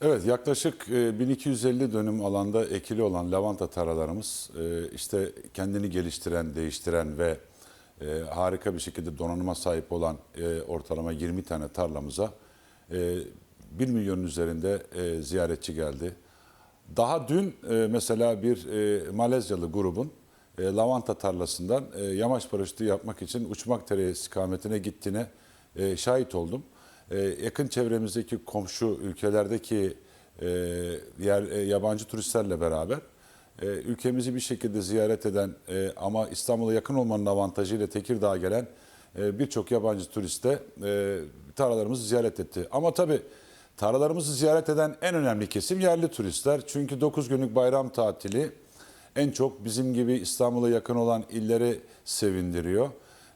Evet yaklaşık e, 1250 dönüm alanda ekili olan lavanta tarlalarımız e, işte kendini geliştiren, değiştiren ve e, harika bir şekilde donanıma sahip olan e, ortalama 20 tane tarlamıza e, 1 milyonun üzerinde e, ziyaretçi geldi. Daha dün e, mesela bir e, Malezyalı grubun e, lavanta tarlasından e, yamaç paraşütü yapmak için Uçmakdere istikametine gittiğine e, şahit oldum. E, yakın çevremizdeki komşu ülkelerdeki e, e, yabancı turistlerle beraber e, ülkemizi bir şekilde ziyaret eden e, ama İstanbul'a yakın olmanın avantajıyla Tekirdağ'a gelen birçok yabancı turist de e, tarlalarımızı ziyaret etti. Ama tabii tarlalarımızı ziyaret eden en önemli kesim yerli turistler. Çünkü 9 günlük bayram tatili en çok bizim gibi İstanbul'a yakın olan illeri sevindiriyor.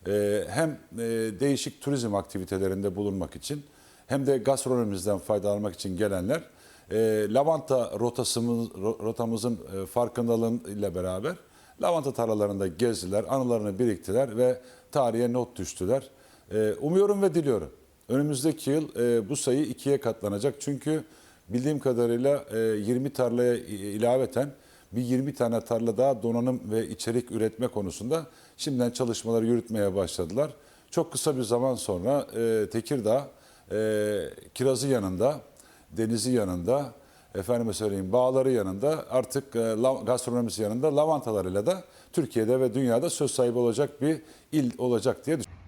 Ee, hem e, değişik turizm aktivitelerinde bulunmak için hem de gastronomimizden faydalanmak için gelenler e, lavanta rotasımız, ro- rotamızın e, farkındalığıyla beraber lavanta tarlalarında gezdiler, anılarını biriktiler ve tarihe not düştüler. Umuyorum ve diliyorum. Önümüzdeki yıl bu sayı ikiye katlanacak. Çünkü bildiğim kadarıyla e, 20 tarlaya ilaveten bir 20 tane tarla daha donanım ve içerik üretme konusunda şimdiden çalışmaları yürütmeye başladılar. Çok kısa bir zaman sonra e, Tekirdağ e, kirazı yanında, denizi yanında, efendime söyleyeyim bağları yanında artık e, gastronomisi yanında lavantalarıyla da Türkiye'de ve dünyada söz sahibi olacak bir il olacak diye düşünüyorum.